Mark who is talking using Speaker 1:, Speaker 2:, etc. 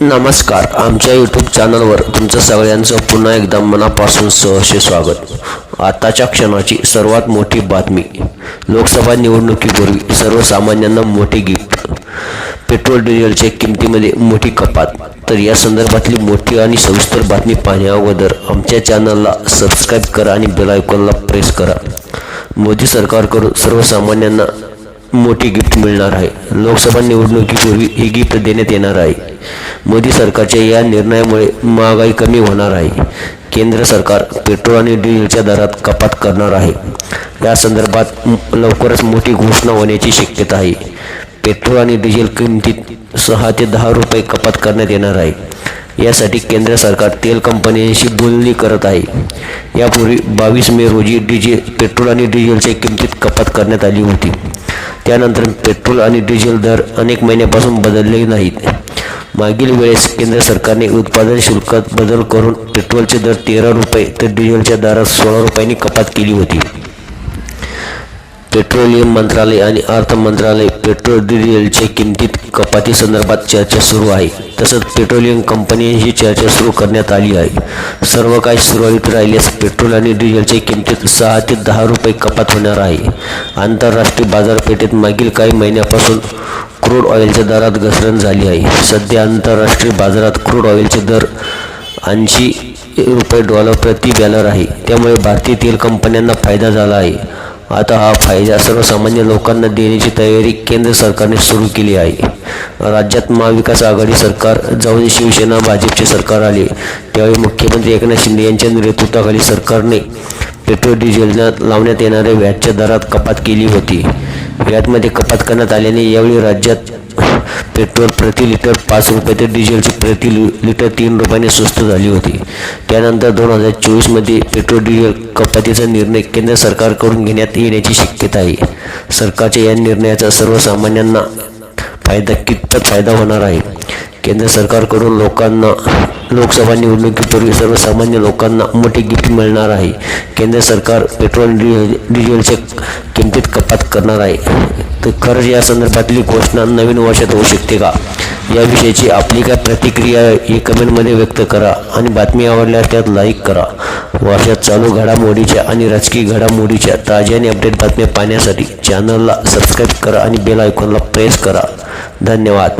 Speaker 1: नमस्कार. आमच्या यूट्यूब चॅनलवर तुमचं सगळ्यांचं पुन्हा एकदा मनापासून सहर्ष स्वागत. आताच्या क्षणाची सर्वात मोठी बातमी. लोकसभा निवडणुकीपूर्वी सर्वसामान्यांना मोठी गिफ्ट पेट्रोल डिझेलच्या किमतीमध्ये मोठी कपात. तर या संदर्भातली मोठी आणि सविस्तर बातमी पाहण्याअगोदर आमच्या चॅनलला सबस्क्राईब करा आणि बेल आयकॉनला प्रेस करा. मोदी सरकारकडून सर्वसामान्यांना मोठी गिफ्ट मिळणार आहे. लोकसभा निवडणुकीपूर्वी ही गिफ्ट देण्यात येणार आहे. मोदी सरकारच्या या निर्णयामुळे महागाई कमी होणार आहे. केंद्र सरकार पेट्रोल आणि डिझेलच्या दरात कपात करणार आहे. या संदर्भात लवकरच मोठी घोषणा होण्याची शक्यता आहे. पेट्रोल आणि डिझेल किमतीत सहा ते दहा रुपये कपात करण्यात येणार आहे. यासाठी केंद्र सरकार तेल कंपन्यांशी बोलणी करत आहे. यापूर्वी बावीस मे रोजी डिझेल पेट्रोल आणि डिझेलच्या किमतीत कपात करण्यात आली होती. त्यानंतर पेट्रोल आणि डिझेल दर अनेक महिन्यापासून बदलले नाहीत. मागील वेळेस केंद्र सरकारने उत्पादन शुल्कात बदल करून पेट्रोलचे दर तेरा रुपये तर डिझेलच्या दरात सोळा रुपयांनी कपात केली होती. पेट्रोलियम मंत्रालय आणि अर्थ मंत्रालय पेट्रोल डिझेलच्या किमतीत कपाती संदर्भात चर्चा सुरू आहे. तसंच पेट्रोलियम कंपन्यांशी चर्चा सुरू करण्यात आली आहे. सर्व काही सुरळीत राहिल्यास पेट्रोल आणि डिझेलच्या किमतीत सहा ते दहा रुपये कपात होणार आहे. आंतरराष्ट्रीय बाजारपेठेत मागील काही महिन्यापासून क्रूड ऑइलच्या दरात घसरण झाली आहे. सध्या आंतरराष्ट्रीय बाजारात क्रूड ऑइलचे दर ऐंशी रुपये डॉलर प्रति बॅलर आहे. त्यामुळे भारतीय तेल कंपन्यांना फायदा झाला आहे. आता हा फायदा सर्वसामान्य लोकांना देण्याची तयारी केंद्र सरकारने सुरू केली आहे. राज्यात महाविकास आघाडी सरकार जाऊन शिवसेना भाजपचे सरकार आले. त्यावेळी मुख्यमंत्री एकनाथ शिंदे यांच्या नेतृत्वाखाली सरकारने पेट्रोल डिझेलला लावण्यात येणाऱ्या व्याजच्या दरात कपात केली होती. व्याजमध्ये कपात करण्यात आल्याने यावेळी राज्यात पेट्रोल प्रति लिटर पाच रुपये तर डिझेलची प्रति लि- लिटर तीन रुपयाने स्वस्त झाली होती. त्यानंतर दोन हजार चोवीसमध्ये पेट्रोल डिझेल कपातीचा निर्णय केंद्र सरकारकडून घेण्यात येण्याची शक्यता आहे. सरकारच्या या निर्णयाचा सर्वसामान्यांना फायदा कितपत फायदा होणार आहे? केंद्र सरकारकडून लोकांना लोकसभा निवडणुकीपूर्वी सर्वसामान्य लोकांना मोठी गिफ्ट मिळणार आहे. केंद्र सरकार पेट्रोल डिझेलच्या किमतीत कपात करणार आहे. तर खरंच या संदर्भातली घोषणा नवीन वर्षात होऊ शकते का? याविषयीची आपली काय प्रतिक्रिया ही कमेंटमध्ये व्यक्त करा आणि बातमी आवडल्यास त्यात लाईक करा. वर्षात चालू घडामोडीच्या आणि राजकीय घडामोडीच्या ताज्या आणि अपडेट बातम्या पाहण्यासाठी चॅनलला सबस्क्राईब करा आणि बेल आयकॉनला प्रेस करा. धन्यवाद.